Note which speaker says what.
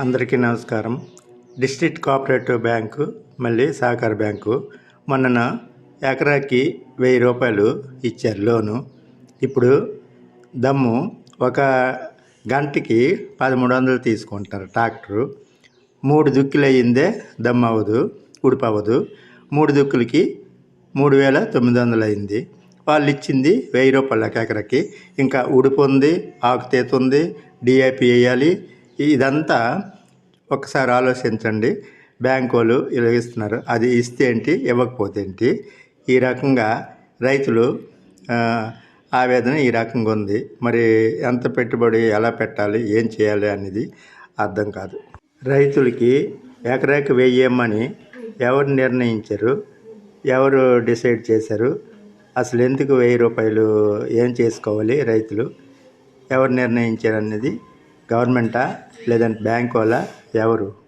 Speaker 1: అందరికీ నమస్కారం. District cooperative bank మళ్ళీ సహకార బ్యాంకు మొన్న ఎకరాకి వెయ్యి రూపాయలు ఇచ్చారు లోను. ఇప్పుడు దమ్ము ఒక గంటకి పదమూడు వందలు తీసుకుంటారు ట్రాక్టరు. మూడు దుక్కులు అయ్యిందే దమ్ము అవ్వదు ఉడుపు అవ్వదు. మూడు దుక్కులకి మూడు వేల తొమ్మిది వందలు అయింది. వాళ్ళు ఇచ్చింది వెయ్యి రూపాయలకి ఎకరకి. ఇంకా ఉడుపు ఉంది ఆకుతీత ఉంది డిఏపి వేయాలి ఇదంతా ఒకసారి ఆలోచించండి. బ్యాంకు వాళ్ళు ఇలా ఇస్తున్నారు అది ఇస్తే ఏంటి ఇవ్వకపోతే ఏంటి? ఈ రకంగా రైతులు ఆవేదన ఈ రకంగా ఉంది. మరి ఎంత పెట్టుబడి ఎలా పెట్టాలి ఏం చేయాలి అనేది అర్థం కాదు. రైతులకి ఎకరాకి వేయమని ఎవరు నిర్ణయించారు? ఎవరు డిసైడ్ చేశారు? అసలు ఎందుకు వెయ్యి రూపాయలు ఏం చేసుకోవాలి రైతులు? ఎవరు నిర్ణయించారు అనేది గవర్నమెంటా లేదంటే బ్యాంక్ వాళ్ళ ఎవరు?